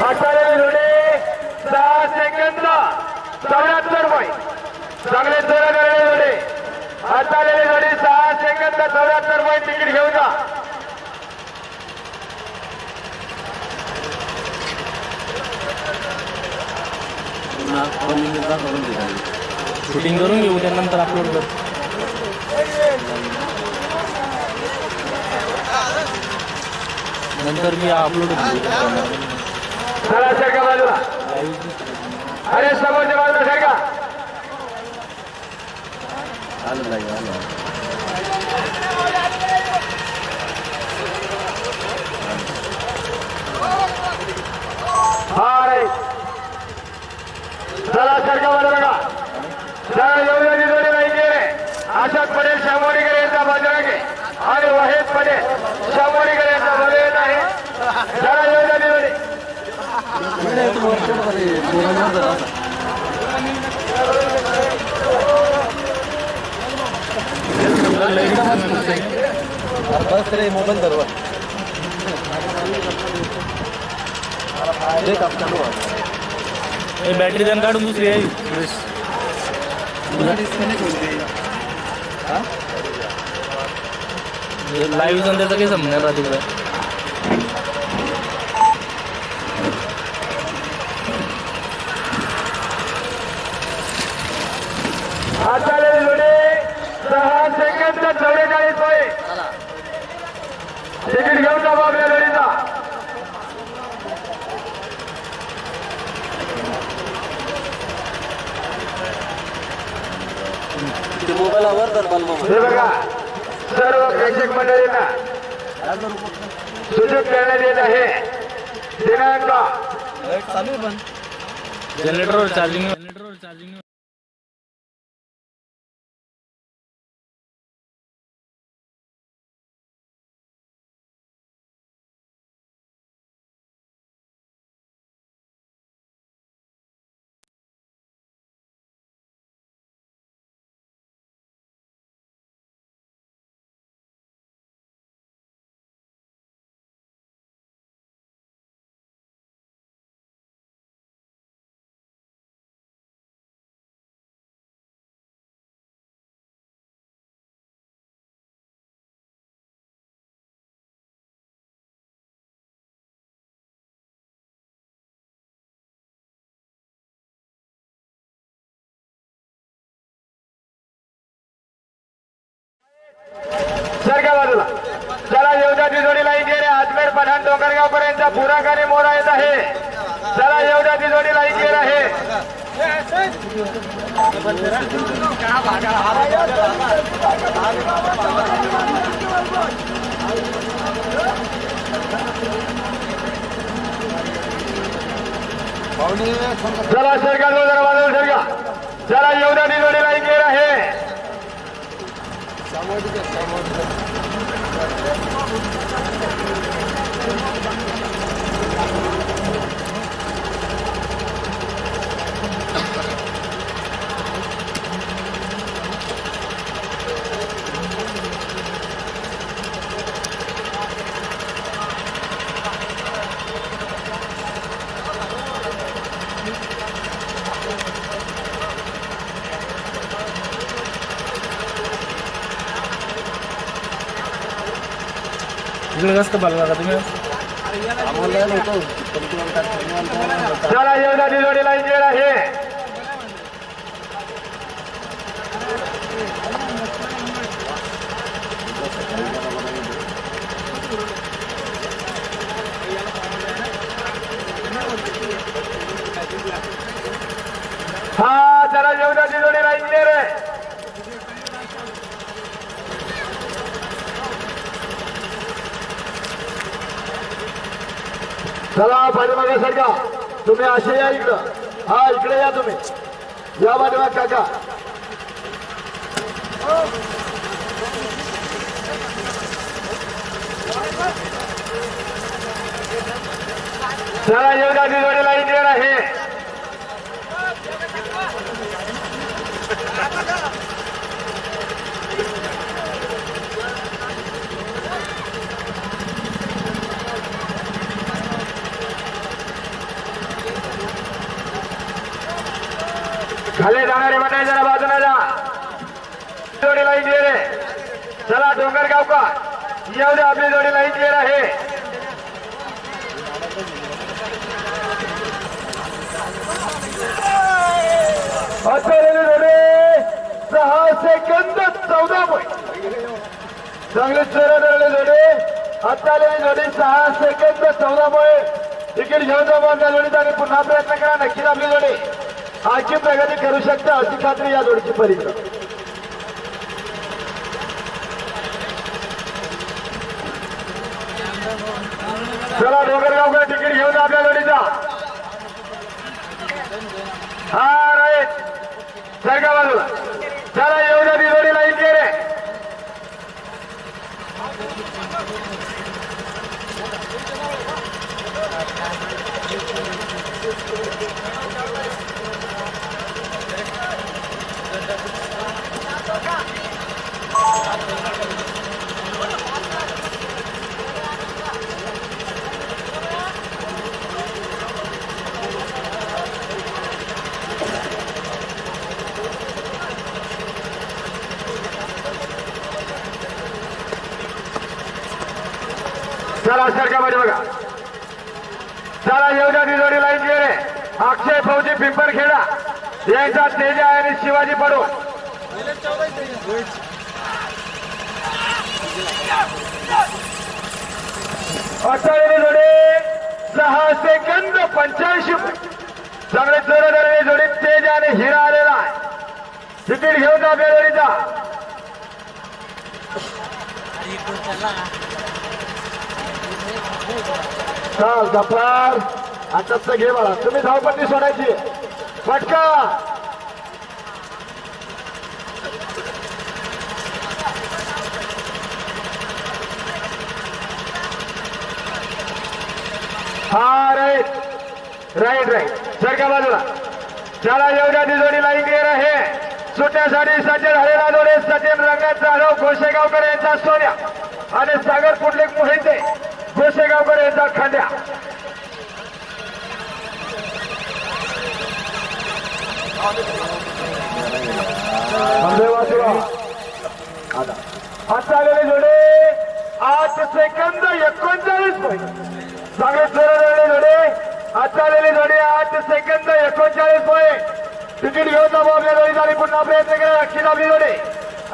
हाताळलेली जोडी सहा सेकंद चौऱ्याहत्तर पॉईंट चांगले जोरा झालेली जोडी हाताळलेली जोडी सहा सेकंद चौऱ्याहत्तर पॉईंट तिकीट घेऊन जा. शूटिंग करून घेऊ त्यानंतर अपलोड कर. नंतर मी अपलोड चला सरका बाजूला. अरे समोरच्या बाजूला सरका आलं लाईव्ह आलं हा रे चला सरका बाजूला का चला एवढ्या जोडी नाही गेले अशोक पटेल शामोरीकर यांचा बाजूला घे आणि वहेद पटेल शामोरीकर यांचा बाजू येत आहे चला एवढ्या जोडी बस रे मोबाईल धरवा बॅटरी त्यानं काढून दुसरी आहे लाईव्ह जण त्याचा काही संबंध तिकडे सेकंद चौवेचाळीस होय तिकीट घेऊन जा आपल्या जोडीचा मोबाईलवर तर हे बघा सर्व प्रेक्षक मंडळींना सूचित करण्यात येत आहे. दिनांक. चालू आहे पण जनरेटरवर चार्जिंग जनरेटरवर चार्जिंग डोंगरगाव पुराकाने मोरा येत आहे. त्याला एवढ्या तिजोडीला लाईन आहे चला सरका जरा बाजूला सरका चला येवजाची जोडी लाईन गेले आहे इकडे जास्त पाला का तुम्ही. चला आहे. हा चला लाईन गेले चला पाठीमागा सरका. तुम्ही असे या इकडं. हा इकडे या तुम्ही. या पाठीमाग काका. चला योगाची जोडी लाईन येणार आहे खाली जाणारे म्हणाय जरा बाजूला जा. जोडी लाईन क्लिअर आहे. चला डोंगरगाव का येऊ दे आपली जोडी लाईन क्लिअर आहे. सहा सेकंद चौदा पॉईंट चांगली चेहरा धरले जोडे. अत्यालेली जोडी सहा सेकंद चौदा पॉईंट तिकीट घेऊन जाऊ आपल्या जोडीचा आणि पुन्हा प्रयत्न करा. नक्कीच आपली जोडी. आजची प्रगती करू शकता अशी खात्री या जोडीची परीक्षा चला डोंगरगावकडे तिकीट घेऊन आपल्या जोडीचा. हा राईट. सरका बाजूला चला येऊ द्या ती जोडी लाईन रे. चला सरका मध्ये बघा. चला येऊ द्या लाईन गेले. अक्षय फौजी पिंपरखेडा. यांचा तेजा आणि शिवाजी पडू अठ्ठावीस जोडी सहा सेकंद पंच्याऐंशी सगळे जोरदार जोडी तेज आणि हिरा आलेला आहे. तिकीट घेऊन जा आपल्या जोडीचा चाल जफर आताच घे बाळा. तुम्ही धावपट्टी सोडायची. पटका. हा राईट राईट राईट सरका बाजूला. चला एवढ्या जोडी लाईन क्लिअर आहे सुटण्यासाठी सज्ज झालेला जोडे सचिन रंगात जाधव घोषेगावकर यांचा सोन्या. आणि सागर पुंडलिक मोहिते. घोषेगावकर यांचा खांद्या. आता आलेले जोडे. आठ सेकंद एकोणचाळीस पॉईंट चांगले सरळ जोडे. आता आलेले जोडे आठ सेकंद एकोणचाळीस पॉईंट तिकीट घेऊन जाऊ आपल्या जोडी झाली पुन्हा प्रयत्न करा. नक्कीच आपली जोडे.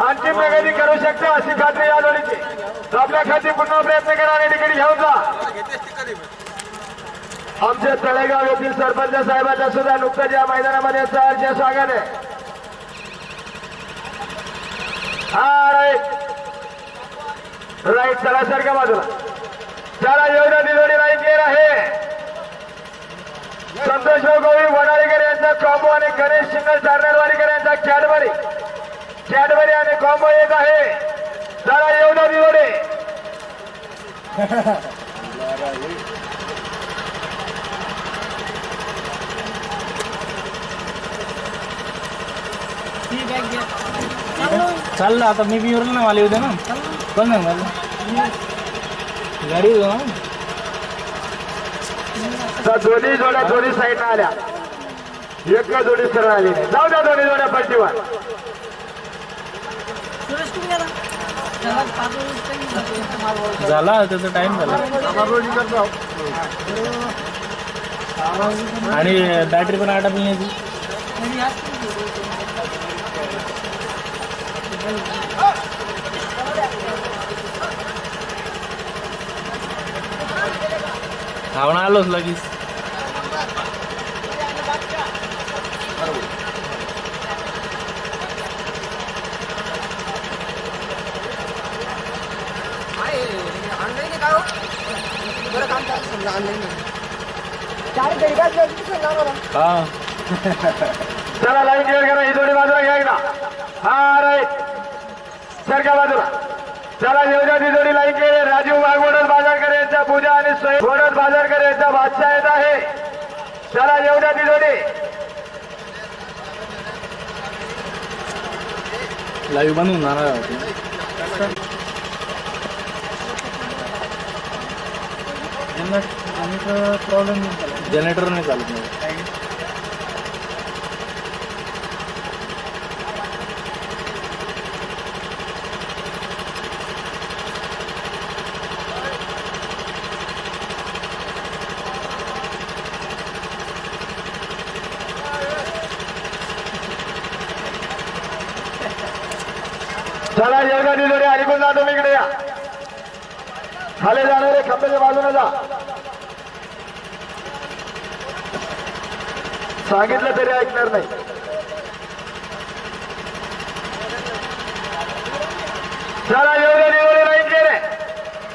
आणखी प्रगती करू शकते अशी खात्री या जोडीची आपल्या खाती पुन्हा प्रयत्न करा आणि तिकडे घेऊन जा. आमच्या तळेगाव येथील सरपंच साहेबांचा सुद्धा नुकतंच या मैदानामध्ये सहर्ष स्वागत आहे. हा राईट. राईट चला सारख्या बाजूला. चला एवढ्या दिलोडी राईट क्लिअर आहे. संतोष गोविंद वडाळीकर यांचा कॉम्बो आणि गणेश सिंगल चारणारवाडीकर यांचा कॅडबरी कॅडबरी आणि कॉम्बो येत आहे. चला एवढ्या दिलोडे चाललं आता मी बी ना आले उद्या ना. पण नाही मला? गाडी दोन्ही जोड्या दोन्ही साईडला आल्या. एक जोडी सरळ आली. जाऊ द्या दोन्ही जोड्या पट्टीवर. झाला त्याचा टाइम झाला. आणि बॅटरी पण आठ आपली याची धावणं आलोच लगेच. हा चला लाईन क्लिअर करा ही जोडी बाजूला घ्या एकदा हा राईट सरका बाजूला चला येऊ द्या ती जोडी लाईन क्लिअर राजीव वाघवडत बाजारकर यांचा पूजा आणि सोय वडद बाजारकर यांचा बादशाह येत आहे. चला येऊ द्या ती जोडी लाईव्ह बनवून जाणार जनरेटर प्रॉब्लेम जनरेटर नाही चालत नाही. चला या खाले जाणारे खांब्याच्या बाजूने जा. सांगितलं तरी ऐकणार नाही. चला योग्य दिलोरे